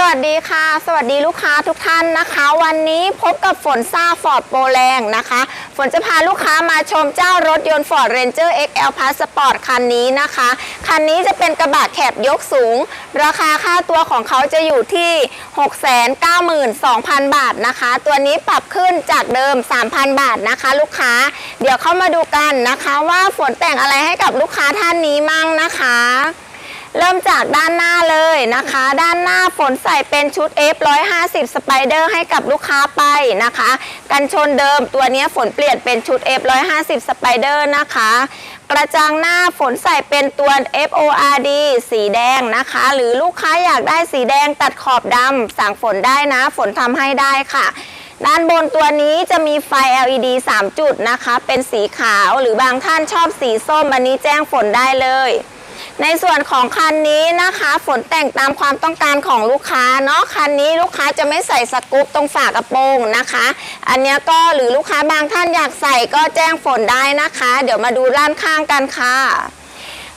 สวัสดีค่ะ สวัสดีลูกค้าทุกท่านนะคะ วันนี้พบกับฝนซ่าฟอร์ดโปรแรงนะคะ ฝนจะพาลูกค้ามาชมเจ้ารถยนต์ Ford Ranger XL Passport คันนี้นะคะ คันนี้จะเป็นกระบะแคบยกสูง ราคาค่าตัวของเขาจะอยู่ที่ 692,000 บาทนะคะ ตัวนี้ปรับขึ้นจากเดิม 3,000 บาทนะคะ ลูกค้า เดี๋ยวเข้ามาดูกันนะคะ ว่าฝนแต่งอะไรให้กับลูกค้าท่านนี้มั่งนะคะ เริ่มจากด้านหน้าเลยนะคะ ด้านหน้าฝนใส่เป็นชุด F150 Spider ให้กับลูกค้าไปนะคะ กันชนเดิมตัวนี้ฝนเปลี่ยนเป็นชุด F150 Spider นะคะ กระจังหน้าฝนใส่เป็นตัว FORD สีแดงนะคะ หรือลูกค้าอยากได้สีแดงตัดขอบดำสั่งฝนได้นะ ฝนทำให้ได้ค่ะด้านบนตัวนี้จะมีไฟ LED 3 จุดนะคะ เป็นสีขาวหรือบางท่านชอบสีส้ม อันนี้แจ้งฝนได้เลย ในส่วนของคันนี้นะคะ ฝนแต่งตามความต้องการของลูกค้าเนาะคันนี้ลูกค้าจะไม่ใส่สกู๊ปตรงฝากระโปรงนะคะ อันนี้ก็หรือลูกค้าบางท่านอยากใส่ก็แจ้งฝนได้นะคะ เดี๋ยวมาดูด้านข้างกันค่ะ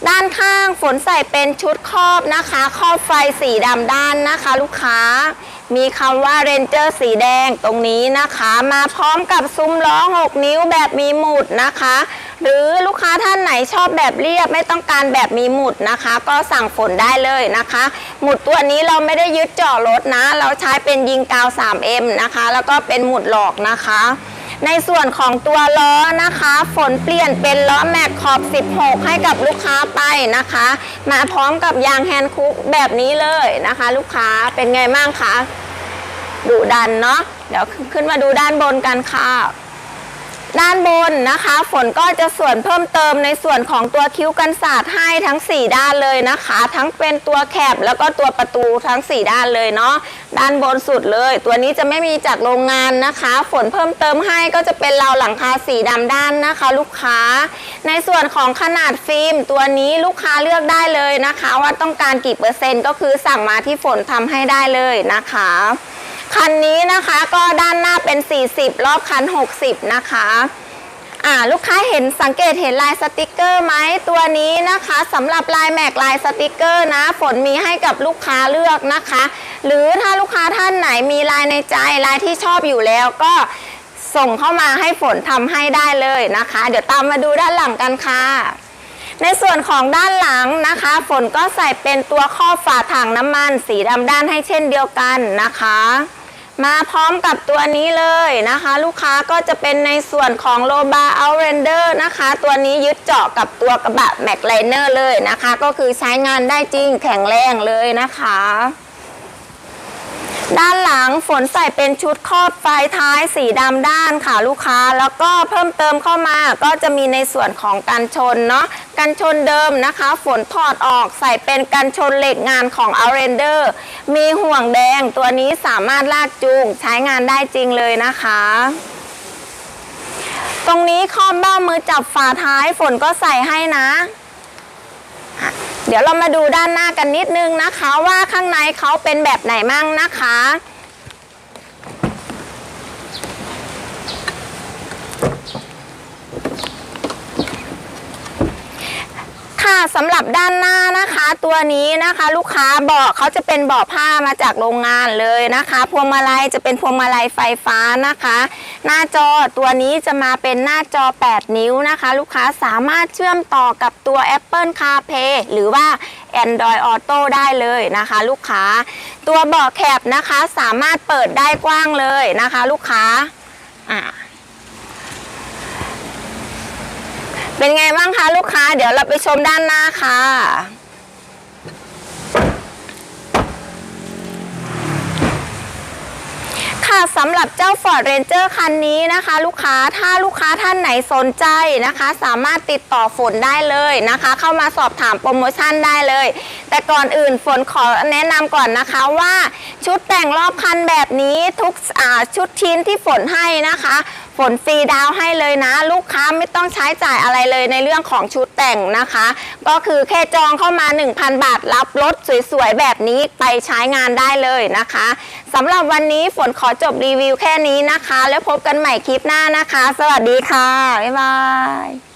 ด้านข้างฝนใส่เป็นชุดครอบนะคะครอบไฟสีดำด้านนะคะ ลูกค้ามีคำว่าเรนเจอร์สีแดงตรงนี้นะคะ มาพร้อมกับซุ้มล้อ 6 นิ้วแบบมีหมุดนะคะ หรือลูกค้าท่านไหนชอบแบบเรียบไม่ต้องการแบบมีหมุดนะคะ ก็สั่งฝนได้เลยนะคะ หมุดตัวนี้เราไม่ได้ยึดเจาะรถนะ เราใช้เป็นยิงกาว 3M นะคะ แล้วก็เป็นหมุดหลอกนะคะ ในส่วนของตัวล้อนะคะ ฝนเปลี่ยนเป็นล้อแม็กขอบ 16 ให้กับลูกค้าไปนะคะ มาพร้อมกับยางแฮนด์คุกแบบนี้เลยนะคะ ลูกค้าเป็นไงบ้างคะดุดันเนาะเดี๋ยวขึ้นมาดูด้านบนกันค่ะ ด้านบนนะคะ ฝนก็จะส่วนเพิ่มเติมในส่วนของตัวคิ้วกันศาสตร์ให้ทั้ง 4 ด้านเลยนะคะ ทั้งเป็นตัวแคบแล้วก็ตัวประตูทั้ง 4 ด้านเลยเนาะด้านบนสุดเลย ตัวนี้จะไม่มีจากโรงงานนะคะ ฝนเพิ่มเติมให้ก็จะเป็นราวหลังคาสีดำด้านนะคะ ลูกค้า ในส่วนของขนาดฟิล์ม ตัวนี้ลูกค้าเลือกได้เลยนะคะ ว่าต้องการกี่เปอร์เซ็นต์ก็คือสั่งมาที่ฝนทำให้ได้เลยนะคะ คันนี้นะคะก็ด้านหน้าเป็น 40 รอบคัน 60 นะคะอ่าลูกค้าเห็นสังเกตเห็นลายสติกเกอร์ไหมตัวนี้นะคะสำหรับลายแม็กลายสติกเกอร์นะ ฝนมีให้กับลูกค้าเลือกนะคะ หรือถ้าลูกค้าท่านไหนมีลายในใจลายที่ชอบอยู่แล้วก็ส่งเข้ามาให้ฝนทำให้ได้เลยนะคะ เดี๋ยวตามมาดูด้านหลังกันค่ะ ในส่วนของด้านหลังนะคะ ฝนก็ใส่เป็นตัวครอบฝาถังน้ำมัน สีดำด้านให้เช่นเดียวกันนะคะ มาพร้อมกับตัวนี้เลยนะคะ ลูกค้าก็จะเป็นในส่วนของโลบาเอาเรนเดอร์นะคะ ตัวนี้ยึดเจาะกับตัวกระบะแม็กไลเนอร์เลยนะคะ ก็คือใช้งานได้จริงแข็งแรงเลยนะคะ ด้านหลังฝนใส่เป็นชุดครอบไฟท้ายสีดำด้านค่ะลูกค้า แล้วก็เพิ่มเติมเข้ามาก็จะมีในส่วนของกันชนเนาะกันชนเดิมนะคะ ฝนถอดออกใส่เป็นกันชนเหล็กงานของ a r e n d e r มีห่วงแดงตัวนี้สามารถลากจูงใช้งานได้จริงเลยนะคะตรงนี้คอบเบ้ามือจับฝาท้ายฝนก็ใส่ให้นะ เดี๋ยวเรามาดูด้านหน้ากันนิดนึงนะคะว่าข้างในเขาเป็นแบบไหนมั่งนะคะค่ะ สำหรับด้านหน้านะคะ ตัวนี้นะคะลูกค้าเบาะเขาจะเป็นเบาะผ้ามาจากโรงงานเลยนะคะ พวงมาลัยจะเป็นพวงมาลัยไฟฟ้านะคะ หน้าจอตัวนี้จะมาเป็นหน้าจอ 8 นิ้วนะคะ ลูกค้าสามารถเชื่อมต่อกับตัว Apple CarPlay หรือว่า Android Auto ได้เลยนะคะ ลูกค้า ตัวเบาะแคบนะคะสามารถเปิดได้กว้างเลยนะคะ ลูกค้าอ่า เป็นไงบ้างคะลูกค้า เดี๋ยวเราไปชมด้านหน้าค่ะ ค่ะสำหรับเจ้า Ford Ranger คันนี้นะคะ ลูกค้าถ้าลูกค้าท่านไหนสนใจนะคะ สามารถติดต่อฝนได้เลยนะคะ เข้ามาสอบถามโปรโมชั่นได้เลย แต่ก่อนอื่นฝนขอแนะนำก่อนนะคะว่าชุดแต่งรอบคันแบบนี้ทุกชุดชิ้นที่ฝนให้นะคะ ฝนฟรีดาวให้เลยนะ ลูกค้าไม่ต้องใช้จ่ายอะไรเลยในเรื่องของชุดแต่งนะคะ ก็คือแค่จองเข้ามา 1,000 บาทรับรถสวยๆแบบนี้ไปใช้งานได้เลยนะคะสำหรับวันนี้ฝนขอจบรีวิวแค่นี้นะคะ แล้วพบกันใหม่คลิปหน้านะคะ สวัสดีค่ะ บ๊ายบาย